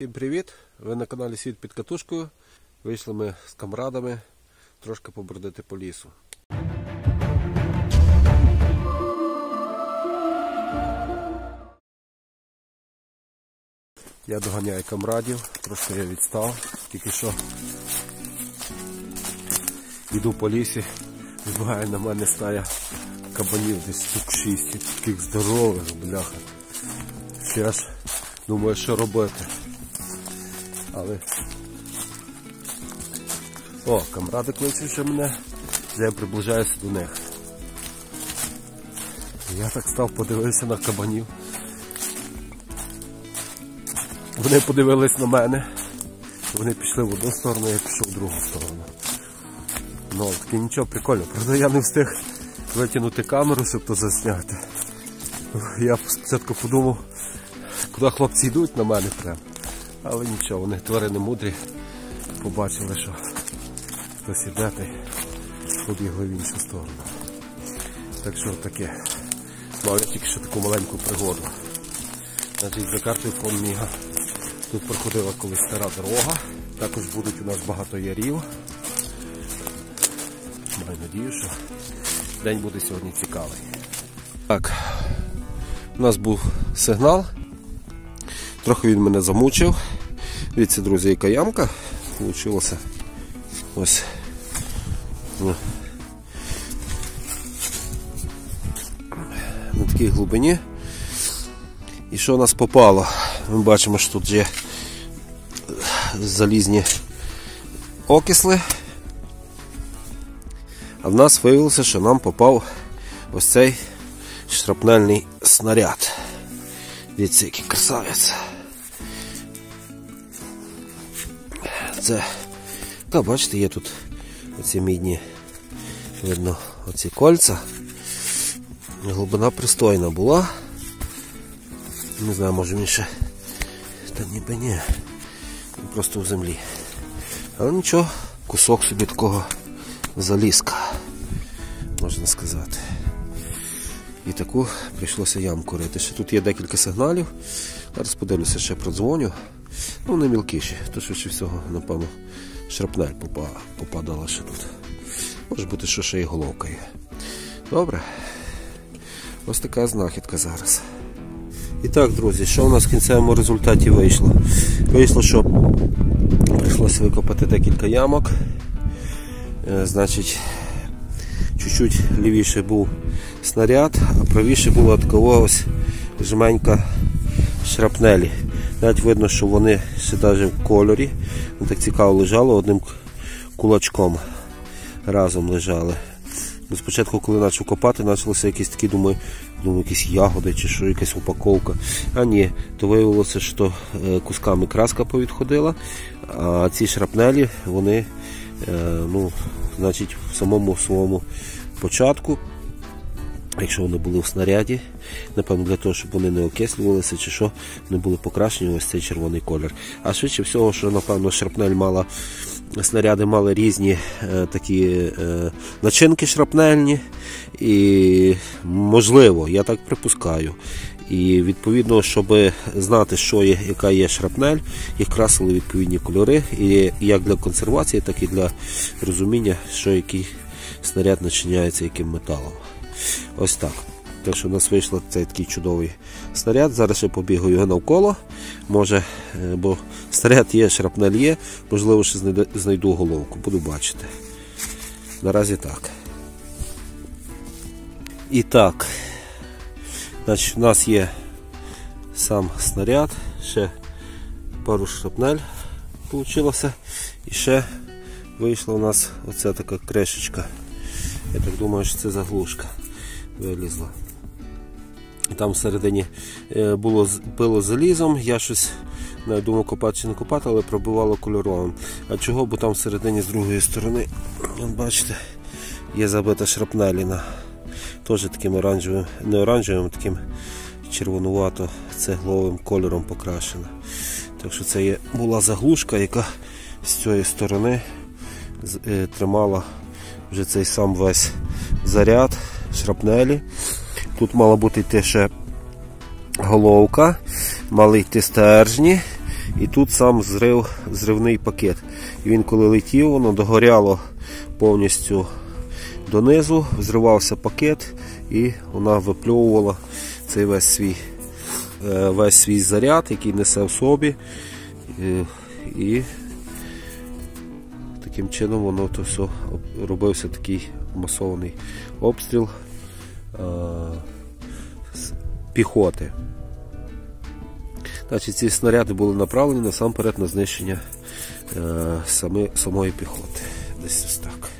Всім привіт! Ви на каналі Світ під катушкою. Вийшли ми з камрадами трошки побродити по лісу. Я доганяю камрадів, трошки я відстав, тільки що йду по лісі, вибігає на мене стая кабанів, десь штук 6, таких здорових, бляха. Ще аж думаю, що робити. Але... О, камради кличуть ще мене, я приближаюся до них. Я так став, подивився на кабанів. Вони подивились на мене. Вони пішли в одну сторону, я пішов в другу сторону. Ну, таке нічого прикольно. Правда, я не встиг витягнути камеру, щоб то засняти. Я спочатку подумав, куди хлопці йдуть на мене прямо. Але нічого, вони тварини мудрі, побачили, що й побігли в іншу сторону. Так що таке. Мав я тільки що таку маленьку пригоду. Значить, За картою фон Тут проходила колись стара дорога. Також будуть у нас багато ярів. Маю надію, що день буде сьогодні цікавий. Так, у нас був сигнал. Трохи він мене замучив. Дивіться, друзі, яка ямка Получилося ось ну, на такій глибині. І що у нас попало? Ми бачимо, що тут є залізні окисли. А в нас виявилося, що нам попав ось цей шрапнельний снаряд. Дивіться, який красавець. Це, та бачите, є тут оці мідні, видно, оці кольця. Глибина пристойна була. Не знаю, може він ще. Та ніби ні. Просто в землі. Але нічого, кусок собі такого залізка, можна сказати. І таку прийшлося ямку рити. Ще тут є декілька сигналів. Зараз подивлюся, ще продзвоню. Ну, не мілкіші, то швидше всього, напевно, шрапнель попадала ще тут. Може бути, що ще і головка є. Добре. Ось така знахідка зараз. І так, друзі, що у нас в кінцевому результаті вийшло? Вийшло, що прийшлося викопати декілька ямок. Е, значить, чуть-чуть лівіше був снаряд, а правіше була така ось жменька шрапнелі. Навіть видно, що вони ще навіть в кольорі. Вони так цікаво лежали одним кулачком разом лежали. Бо спочатку, коли почав копати, почалося якісь такі, думаю, думаю, якісь ягоди чи що, якась упаковка. А ні, то виявилося, що е, кусками краска повідходила, а ці шрапнелі, вони, е, ну, значить, в самому своєму початку Якщо вони були в снаряді, напевно, для того, щоб вони не окислювалися чи що, вони були покращені ось цей червоний колір. А швидше всього, що, напевно, шрапнель мала, снаряди мали різні е, такі е, начинки шрапнельні. І, можливо, я так припускаю. І відповідно, щоб знати, що є, яка є шрапнель, їх красили відповідні кольори, і як для консервації, так і для розуміння, що який снаряд начиняється яким металом. Ось так. Так що у нас вийшов цей такий чудовий снаряд. Зараз я побігаю його навколо. Може, е, бо снаряд є, шрапнель є, можливо, ще знайду головку, буду бачити. Наразі так. І так, значить, у нас є сам снаряд, ще пару шрапнель вийшло. І ще вийшла у нас оця така крешечка. Я так думаю, що це заглушка вилізла. Там всередині е, було пило залізом, я щось не думав копати чи не копати, але пробивало кольоровим. А чого? Бо там всередині з другої сторони, бачите, є забита шрапнеліна. Теж таким оранжевим, не оранжевим, таким червонувато цегловим кольором покрашена. Так що це є, була заглушка, яка з цієї сторони е, тримала вже цей сам весь заряд шрапнелі. Тут мала бути йти ще головка, мали йти стержні І тут сам зрив, зривний пакет. І він коли летів, воно догоряло повністю донизу, взривався пакет, і вона випльовувала цей весь свій, е, весь свій заряд, який несе в собі. Е, І таким чином воно то все робився такий масований обстріл піхоти. Значить, ці снаряди були направлені насамперед на знищення е, самої піхоти. Десь ось так.